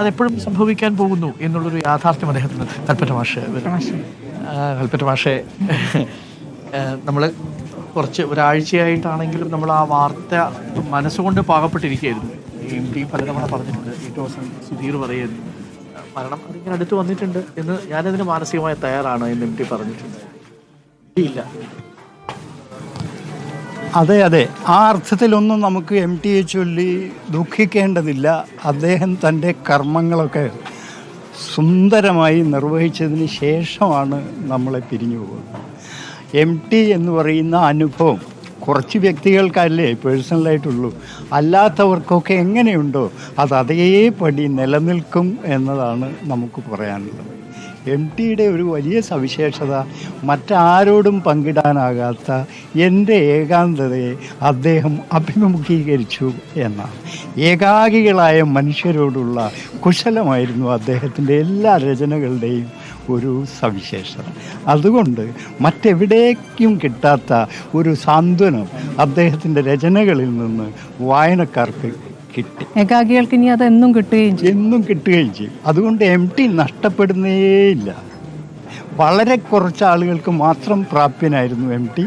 അതെപ്പോഴും സംഭവിക്കാൻ പോകുന്നു എന്നുള്ളൊരു യാഥാർത്ഥ്യം അദ്ദേഹത്തിന് കൽപ്പറ്റ മാഷ് കൽപ്പറ്റ മാഷെ. നമ്മൾ കുറച്ച് ഒരാഴ്ചയായിട്ടാണെങ്കിലും നമ്മൾ ആ വാർത്ത മനസ്സുകൊണ്ട് പാകപ്പെട്ടിരിക്കുകയായിരുന്നു. എം ടി പലതവണ പറഞ്ഞിട്ടുണ്ട് ഏറ്റവും അവസാനം സുധീർ പറയുന്നു. മരണം അതിങ്ങനെ അടുത്ത് വന്നിട്ടുണ്ട് എന്ന് ഞാനതിന് മാനസികമായി തയ്യാറാണ് എന്ന് എം ടി പറഞ്ഞിട്ടുണ്ട്. ഇല്ല. അതെ അതെ. ആ അർത്ഥത്തിലൊന്നും നമുക്ക് എം ടി എ ചൊല്ലി ദുഃഖിക്കേണ്ടതില്ല. അദ്ദേഹം തന്റെ കർമ്മങ്ങളൊക്കെ സുന്ദരമായി നിർവഹിച്ചതിന് ശേഷമാണ് നമ്മളെ പിരിഞ്ഞു പോകുന്നത്. എം ടി എന്ന് പറയുന്ന അനുഭവം കുറച്ച് വ്യക്തികൾക്കല്ലേ പേഴ്സണലായിട്ടുള്ളൂ. അല്ലാത്തവർക്കൊക്കെ എങ്ങനെയുണ്ടോ അത് അതേപടി നിലനിൽക്കും എന്നതാണ് നമുക്ക് പറയാനുള്ളത്. എം ടിയുടെ ഒരു വലിയ സവിശേഷത മറ്റാരോടും പങ്കിടാനാകാത്ത എന്റെ ഏകാന്തതയെ അദ്ദേഹം അഭിമുഖീകരിച്ചു എന്നാണ്. ഏകാഗികളായ മനുഷ്യരോടുള്ള കുശലമായിരുന്നു അദ്ദേഹത്തിന്റെ എല്ലാ രചനകളുടെയും ഒരു സവിശേഷത. അതുകൊണ്ട് മറ്റെവിടേക്കും കിട്ടാത്ത ഒരു സാന്ത്വനം അദ്ദേഹത്തിന്റെ രചനകളിൽ നിന്ന് വായനക്കാർക്ക് കിട്ടി. ഏകാഗികൾക്ക് ഇനി അത് എന്നും കിട്ടുകയും ചെയ്യും. എന്നും കിട്ടുകയും ചെയ്യും. അതുകൊണ്ട് എം ടി നഷ്ടപ്പെടുന്നേയില്ല വളരെ കുറച്ച് ആളുകൾക്ക് മാത്രം പ്രാപ്യനായിരുന്നു എം ടി.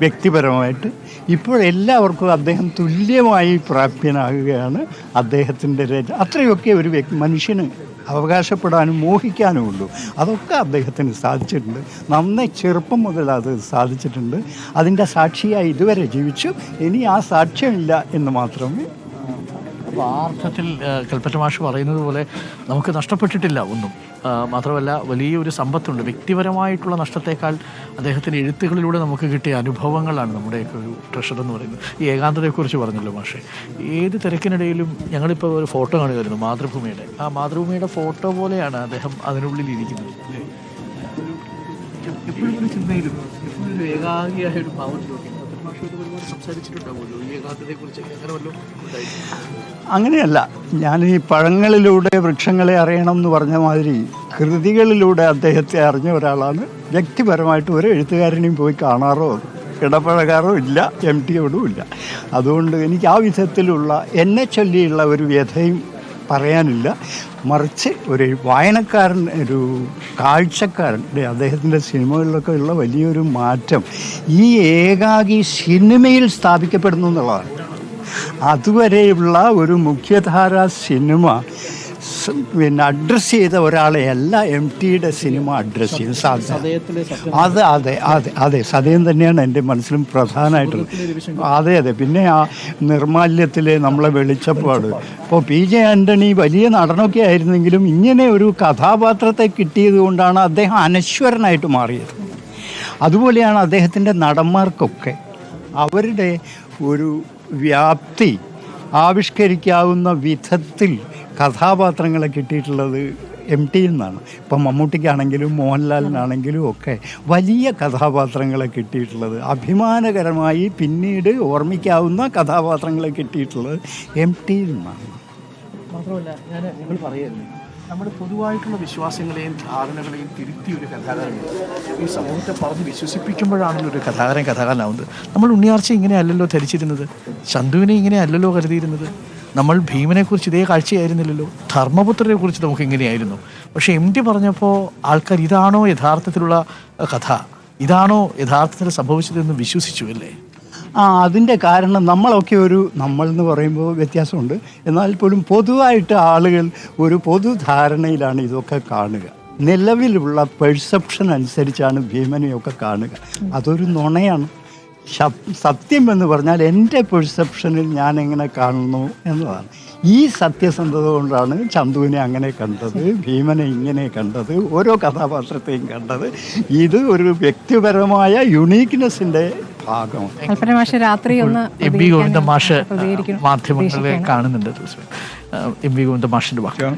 വ്യക്തിപരമായിട്ട് ഇപ്പോൾ എല്ലാവർക്കും അദ്ദേഹം തുല്യമായി പ്രാപ്യനാകുകയാണ് അദ്ദേഹത്തിന്റെ രചന അത്രയൊക്കെ ഒരു വ്യക്തി മനുഷ്യന് അവകാശപ്പെടാനും മോഹിക്കാനും ഉള്ളൂ. അതൊക്കെ അദ്ദേഹത്തിന് സാധിച്ചിട്ടുണ്ട്. നന്നേ ചെറുപ്പം മുതൽ അത് സാധിച്ചിട്ടുണ്ട്. അതിന്റെ സാക്ഷിയായി ഇതുവരെ ജീവിച്ചു. ഇനി ആ സാക്ഷ്യമില്ല എന്ന് മാത്രമേ അപ്പോൾ ആ അർത്ഥത്തിൽ കൽപ്പറ്റ മാഷ് പറയുന്നത് പോലെ നമുക്ക് നഷ്ടപ്പെട്ടിട്ടില്ല ഒന്നും. മാത്രമല്ല വലിയൊരു സമ്പത്തുണ്ട്. വ്യക്തിപരമായിട്ടുള്ള നഷ്ടത്തേക്കാൾ അദ്ദേഹത്തിന്റെ എഴുത്തുകളിലൂടെ നമുക്ക് കിട്ടിയ അനുഭവങ്ങളാണ് നമ്മുടെയൊക്കെ ഒരു ട്രഷർ എന്ന് പറയുന്നത്. ഈ ഏകാന്തതയെക്കുറിച്ച് പറഞ്ഞല്ലോ മാഷെ. ഏത് തിരക്കിനിടയിലും ഞങ്ങളിപ്പോൾ ഒരു ഫോട്ടോ കാണുകയായിരുന്നു മാതൃഭൂമിയുടെ. ആ മാതൃഭൂമിയുടെ ഫോട്ടോ പോലെയാണ് അദ്ദേഹം അതിനുള്ളിൽ ഇരിക്കുന്നത് എപ്പോഴും ഒരു ചിന്തയിലും എപ്പോഴും ഒരു ഏകാഗിയായ ഒരു അങ്ങനെയല്ല. ഞാൻ ഈ പഴങ്ങളിലൂടെ വൃക്ഷങ്ങളെ അറിയണം എന്ന് പറഞ്ഞ മാതിരി കൃതികളിലൂടെ അദ്ദേഹത്തെ അറിഞ്ഞ ഒരാളാണ്. വ്യക്തിപരമായിട്ട് ഒരു എഴുത്തുകാരനെയും പോയി കാണാറോ ഇടപഴകാറോ ഇല്ല എം ടിയോടും ഇല്ല. അതുകൊണ്ട് എനിക്ക് ആ വിധത്തിലുള്ള എന്നെ ചൊല്ലിയുള്ള ഒരു വ്യഥയും പറയാനില്ല. മറിച്ച് ഒരു വായനക്കാരൻ ഒരു കാഴ്ചക്കാരൻ അദ്ദേഹത്തിന്റെ സിനിമകളിലൊക്കെ ഉള്ള വലിയൊരു മാറ്റം ഈ ഏകാഗി സിനിമയിൽ സ്ഥാപിക്കപ്പെടുന്നു എന്നുള്ളതാണ്. അതുവരെയുള്ള ഒരു മുഖ്യധാര സിനിമ സ് പിന്നെ അഡ്രസ്സ് ചെയ്ത ഒരാളെയല്ല എം ടിയുടെ സിനിമ അഡ്രസ്സ് ചെയ്ത് സാധ്യത അത് അതെ അതെ അതെ സതയം തന്നെയാണ് എന്റെ മനസ്സിലും പ്രധാനമായിട്ടുള്ളത്. അതെ അതെ പിന്നെ ആ നിർമാല്യത്തിലെ നമ്മളെ വെളിച്ചപ്പാട്. ഇപ്പോൾ പി ജെ ആന്റണി വലിയ നടനൊക്കെ ആയിരുന്നെങ്കിലും ഇങ്ങനെ ഒരു കഥാപാത്രത്തെ കിട്ടിയത് കൊണ്ടാണ് അദ്ദേഹം അനശ്വരനായിട്ട് മാറിയത്. അതുപോലെയാണ് അദ്ദേഹത്തിന്റെ നടന്മാർക്കൊക്കെ. അവരുടെ ഒരു വ്യാപ്തി ആവിഷ്കരിക്കാവുന്ന വിധത്തിൽ കഥാപാത്രങ്ങളെ കിട്ടിയിട്ടുള്ളത് എം ടിയിൽ നിന്നാണ്. ഇപ്പം മമ്മൂട്ടിക്കാണെങ്കിലും മോഹൻലാലിനാണെങ്കിലും ഒക്കെ വലിയ കഥാപാത്രങ്ങളെ കിട്ടിയിട്ടുള്ളത്. അഭിമാനകരമായി പിന്നീട് ഓർമ്മിക്കാവുന്ന കഥാപാത്രങ്ങളെ കിട്ടിയിട്ടുള്ളത് എം ടിയിൽ നിന്നാണ്. മാത്രമല്ല ഞാൻ നിങ്ങൾ പറയുന്നത് നമ്മുടെ പൊതുവായിട്ടുള്ള വിശ്വാസങ്ങളെയും ധാരണകളെയും തിരുത്തി ഒരു കഥാകാരനുണ്ട് ഈ സമൂഹത്തെ പറഞ്ഞ് വിശ്വസിപ്പിക്കുമ്പോഴാണല്ലോ ഒരു കഥാകാരൻ കഥാകാരനാവുന്നത്. നമ്മൾ ഉണ്ണിയാർച്ച ഇങ്ങനെ അല്ലല്ലോ ധരിച്ചിരുന്നത്. ചന്തുവിനെ ഇങ്ങനെ അല്ലല്ലോ കരുതിയിരുന്നത്. നമ്മൾ ഭീമനെക്കുറിച്ച് ഇതേ കാഴ്ചയായിരുന്നില്ലല്ലോ. ധർമ്മപുത്രരെ കുറിച്ച് നമുക്ക് ഇങ്ങനെയായിരുന്നു. പക്ഷേ എം ടി പറഞ്ഞപ്പോൾ ആൾക്കാർ ഇതാണോ യഥാർത്ഥത്തിലുള്ള കഥ? ഇതാണോ യഥാർത്ഥത്തിൽ സംഭവിച്ചതെന്ന് വിശ്വസിച്ചു അല്ലേ? ആ അതിന്റെ കാരണം നമ്മളൊക്കെ ഒരു നമ്മൾ എന്ന് പറയുമ്പോൾ വ്യത്യാസമുണ്ട്. എന്നാൽ പോലും പൊതുവായിട്ട് ആളുകൾ ഒരു പൊതുധാരണയിലാണ് ഇതൊക്കെ കാണുക. നിലവിലുള്ള പെർസെപ്ഷൻ അനുസരിച്ചാണ് ഭീമനെയൊക്കെ കാണുക. അതൊരു നുണയാണ്. സത്യം എന്ന് പറഞ്ഞാൽ എന്റെ പെർസെപ്ഷനിൽ ഞാൻ എങ്ങനെ കാണുന്നു എന്നതാണ് ഈ സത്യസന്ധത കൊണ്ടാണ് ചന്തുവിനെ അങ്ങനെ കണ്ടത് ഭീമനെ ഇങ്ങനെ കണ്ടത് ഓരോ കഥാപാത്രത്തെയും കണ്ടത്. ഇത് ഒരു വ്യക്തിപരമായ യുണീക്നെസ്സിന്റെ ഭാഗമാണ് മാഷ് രാത്രി ഒന്ന് എം വി ഗോവിന്ദ മാഷ് മാധ്യമങ്ങളെ കാണുന്നുണ്ട്. എം വി ഗോവിന്ദ മാഷിന്റെ വാക്ക്.